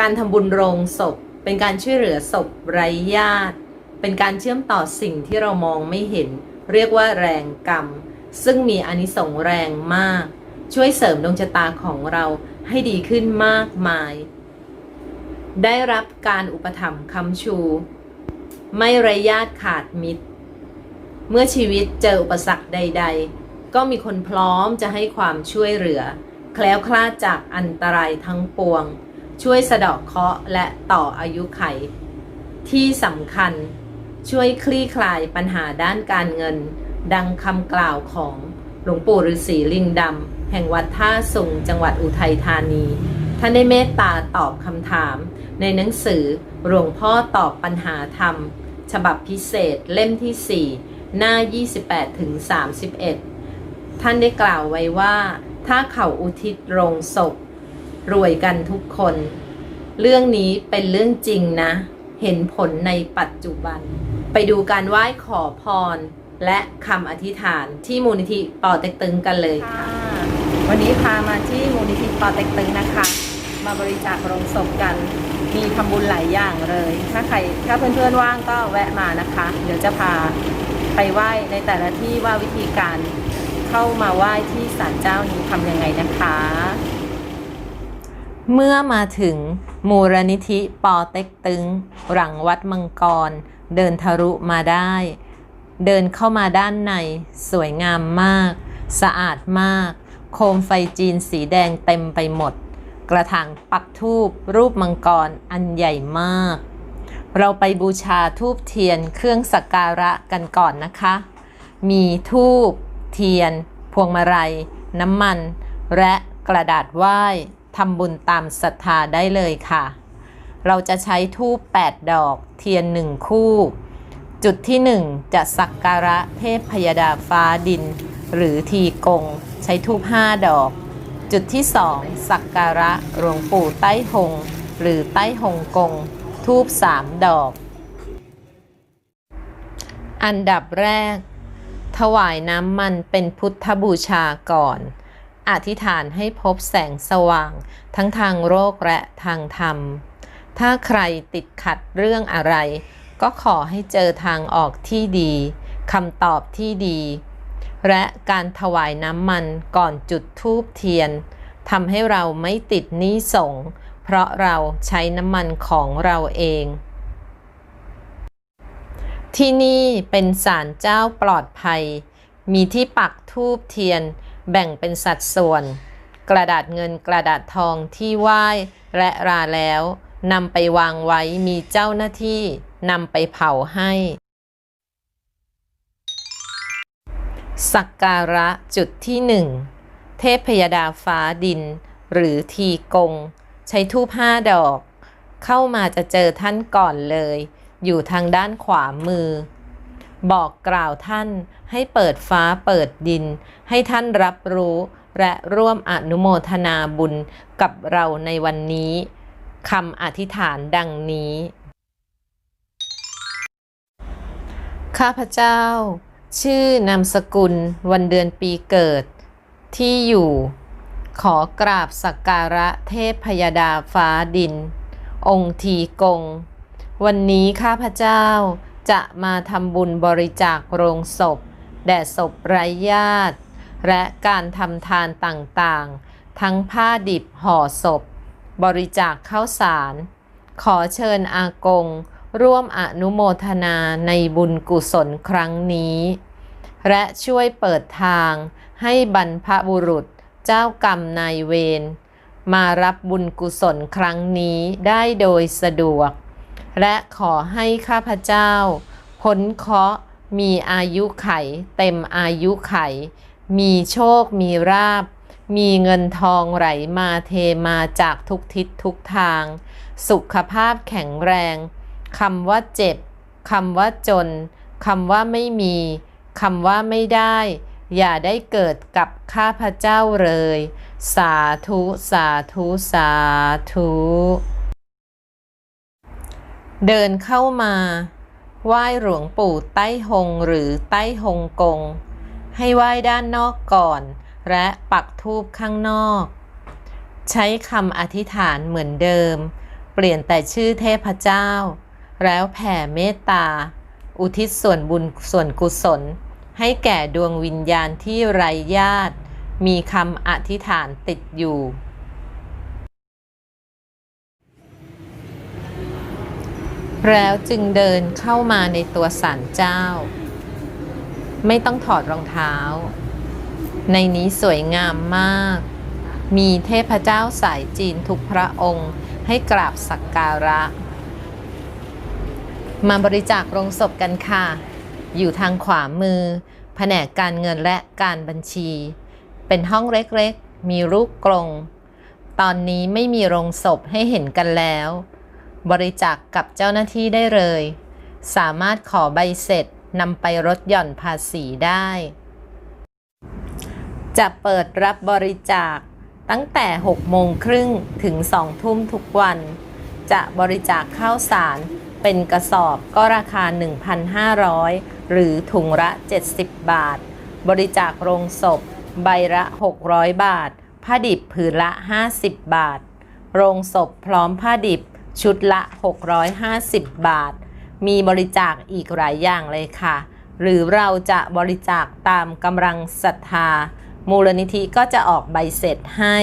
การทำบุญโรงศพ เป็นการช่วยเหลือศพไร้ญาติ เป็นการเชื่อมต่อสิ่งที่เรามองไม่เห็น เรียกว่าแรงกรรม ซึ่งมีอานิสงส์แรงมาก ช่วยเสริมดวงชะตาของเราให้ดีขึ้นมากมาย ได้รับการอุปถัมภ์คำชู ไม่ไร้ญาติขาดมิตร เมื่อชีวิตเจออุปสรรคใด ๆ ก็มีคนพร้อมจะให้ความช่วยเหลือ แคล้วคลาดจากอันตรายทั้งปวง ช่วยสะเดาะเคราะห์และต่ออายุไข ที่สำคัญช่วยคลี่คลายปัญหาด้านการเงิน ดังคำกล่าวของหลวงปู่ฤาษีลิงดำ แห่งวัดท่าสุงจังหวัดอุทัยธานี ท่านได้เมตตาตอบคำถาม ในหนังสือหลวงพ่อตอบปัญหาธรรม ฉบับพิเศษเล่มที่ 4 หน้า 28ถึง31 ท่านได้กล่าวไว้ว่า ถ้าเขาอุทิศโรงศพ รวยกันทุกคน เรื่องนี้เป็นเรื่องจริงนะ เห็นผลในปัจจุบัน ไปดูการไหว้ขอพร และคำอธิษฐานที่มูลนิธิปอเต็กตึงกันเลยค่ะ วันนี้พามาที่มูลนิธิปอเต็กตึงนะคะ มาบริจาคโรงศพกันมีทำบุญหลายอย่างเลย ถ้าใครถ้าเพื่อนๆว่างก็แวะมานะคะ เดี๋ยวจะพาไปไหว้ในแต่ละที่ว่าวิธีการเข้ามาไหว้ที่ศาลเจ้านี้ทำยังไงนะคะ เมื่อมาถึงมูลนิธิปอเต็กตึง หลังวัดมังกร เดินทะลุมาได้ เดินเข้ามาด้านใน สวยงามมาก สะอาดมาก โคมไฟจีนสีแดงเต็มไปหมด กระถางปักทูบรูปมังกรอันใหญ่มาก เราไปบูชาทูบเทียนเครื่องสักการะกันก่อนนะคะ มีทูบเทียน พวงมาลัย น้ำมัน และกระดาษไหว้ ทำบุญตามศรัทธาได้เลยค่ะ เราจะใช้ทูบ8ดอกเทียนหนึ่งคู่ จุดที่ 1 จะสักการะเทพพยดาฟ้าดิน หรือทีกง ใช้ทูบ5ดอก จุดที่2สักการะหลวงปู่ใต้หง หรือใต้หงกง ทูบ3ดอก อันดับแรก ถวายน้ำมันเป็นพุทธบูชาก่อน อธิษฐานให้พบแสงสว่าง ทั้งทางโรคและทางธรรม ถ้าใครติดขัดเรื่องอะไร ก็ขอให้เจอทางออกที่ดีคำตอบที่ดี และการถวายน้ำมันก่อนจุดธูปเทียนทำให้เราไม่ติดหนี้สงเพราะเราใช้น้ำมันของเราเอง ที่นี่เป็นศาลเจ้าปลอดภัย มีที่ปักทูบเทียน แบ่งเป็นสัดส่วน กระดาษเงินกระดาษทองที่ไหว้และราแล้วนำไปวางไว้มีเจ้าหน้าที่นำไปเผาให้ สักการะจุดที่หนึ่งเทพพยดาฟ้าดิน หรือทีกง ใช้ทูบห้าดอก เข้ามาจะเจอท่านก่อนเลย อยู่ทางด้านขวามือ บอกกล่าวท่านให้เปิดฟ้าเปิดดิน ให้ท่านรับรู้และร่วมอนุโมทนาบุญกับเราในวันนี้คำอธิษฐานดังนี้ ข้าพเจ้า ชื่อนามสกุลวันเดือนปีเกิด ที่อยู่ ขอกราบสักการะเทพพยดาฟ้าดิน องค์ทีกง วันนี้ข้าพเจ้า จะมาทำบุญบริจาคโรงศพ แด่ศพไร้ญาติ และการทำทานต่างๆ ทั้งผ้าดิบห่อศพ บริจาคข้าวสาร ขอเชิญอากง ร่วมอนุโมทนาในบุญกุศลครั้งนี้ และช่วยเปิดทางให้บรรพบุรุษเจ้ากรรมนายเวรมารับบุญกุศลครั้งนี้ได้โดยสะดวก และขอให้ข้าพเจ้าพ้นเคราะห์มีอายุไข เต็มอายุไข มีโชคมีราบ มีเงินทองไหลมาเทมาจากทุกทิศทุกทาง สุขภาพแข็งแรงคำว่าเจ็บคำว่าจนคำว่าไม่มีคำว่าไม่ได้ อย่าได้เกิดกับข้าพเจ้าเลย สาธุ สาธุ สาธุ เดินเข้ามาไหว้หลวงปู่ใต้หงหรือใต้หงกง ให้ไหว้ด้านนอกก่อน และปักทูบข้างนอก ใช้คำอธิษฐานเหมือนเดิม เปลี่ยนแต่ชื่อเทพเจ้า แล้วแผ่เมตตา อุทิศส่วนบุญส่วนกุศล ให้แก่ดวงวิญญาณที่ไร้ญาติ มีคำอธิษฐานติดอยู่ แล้วจึงเดินเข้ามาในตัวศาลเจ้า ไม่ต้องถอดรองเท้า ในนี้สวยงามมาก มีเทพเจ้าสายจีนทุกพระองค์ให้กราบสักการะ มาบริจาคโรงศพกันค่ะ อยู่ทางขวามือ แผนกการเงินและการบัญชี เป็นห้องเล็กๆ มีรูปกรงตอนนี้ไม่มีโรงศพให้เห็นกันแล้ว บริจาคกกับเจ้าหน้าที่ได้เลย สามารถขอใบเสร็จนำไปลดหย่อนภาษีได้ จะเปิดรับบริจาคตั้งแต่ 6 โมงครึ่งถึง 2 ทุ่มทุกวัน จะบริจาคข้าวสารเป็นกระสอบก็ราคา 1,500 หรือถุงละ 70 บาท บริจาคโรงศพ ใบละ 600 บาท ผ้าดิบผืนละ 50 บาท โรงศพพร้อมผ้าดิบ ชุดละ 650 บาท มีบริจาคอีกหลายอย่างเลยค่ะ หรือเราจะบริจาคตามกำลังศรัทธา มูลนิธิก็จะออกใบเสร็จให้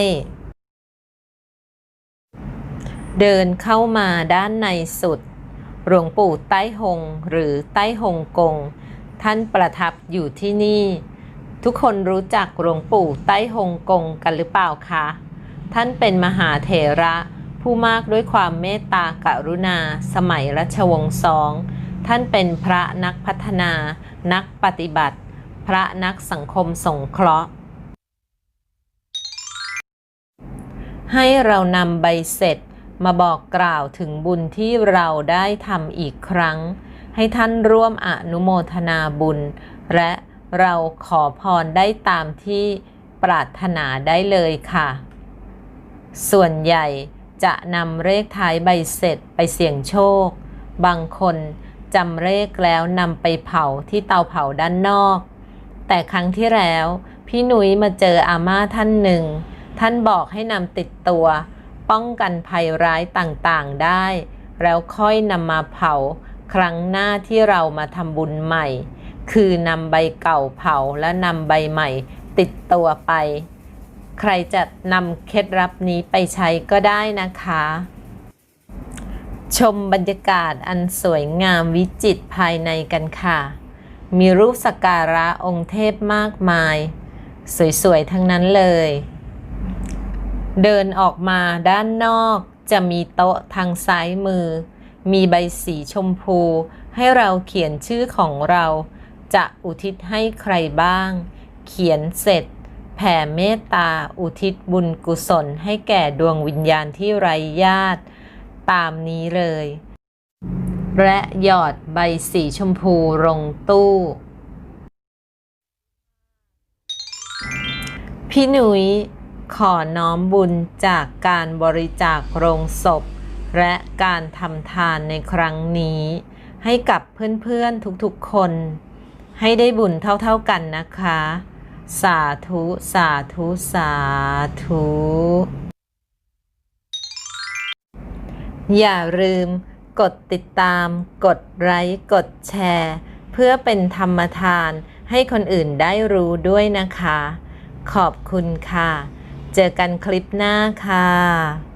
เดินเข้ามาด้านในสุด หลวงปู่ใต้หง หรือใต้หงกง ท่านประทับอยู่ที่นี่ ทุกคนรู้จักหลวงปู่ใต้หงกงกันหรือเปล่าคะ ท่านเป็นมหาเถระ ผู้มากด้วยความเมตตากรุณา สมัยรัชวงศ์สอง ท่านเป็นพระนักพัฒนา นักปฏิบัติ พระนักสังคมสงเคราะห์ ให้เรานำใบเสร็จมาบอกกล่าวถึงบุญที่เราได้ทำอีกครั้ง ให้ท่านร่วมอนุโมทนาบุญ และเราขอพรได้ตามที่ปรารถนาได้เลยค่ะ ส่วนใหญ่ จะนำเลขท้ายใบเสร็จไปเสี่ยงโชค บางคนจำเลขแล้วนำไปเผาที่เตาเผาด้านนอก แต่ครั้งที่แล้ว พี่หนุ้ยมาเจออาม่าท่านหนึ่ง ท่านบอกให้นำติดตัว ป้องกันภัยร้ายต่างๆได้ แล้วค่อยนำมาเผา ครั้งหน้าที่เรามาทำบุญใหม่ คือนำใบเก่าเผาและนำใบใหม่ติดตัวไป ใครจะนำเคล็ดลับนี้ไปใช้ก็ได้นะคะ ชมบรรยากาศอันสวยงามวิจิตรภายในกันค่ะ มีรูปสักการะองค์เทพมากมาย สวยๆ ทั้งนั้นเลย เดินออกมาด้านนอกจะมีโต๊ะทางซ้ายมือ มีใบสีชมพู ให้เราเขียนชื่อของเรา จะอุทิศให้ใครบ้าง เขียนเสร็จ แผ่เมตตาอุทิศบุญกุศลให้แก่ดวงวิญญาณที่ไร้ญาติ ตามนี้เลย และหยอดใบสีชมพูลงตู้ พี่หนุย้ยขอน้อมบุญจากการบริจาคโรงศพ และการทำทานในครั้งนี้ ให้กับเพื่อนๆทุกๆคน ให้ได้บุญเท่าๆกันนะคะ สาธุ สาธุ สาธุ อย่าลืม กดติดตาม กดไลค์ กดแชร์ เพื่อเป็นธรรมทานให้คนอื่นได้รู้ด้วยนะคะ ขอบคุณค่ะ เจอกันคลิปหน้าค่ะ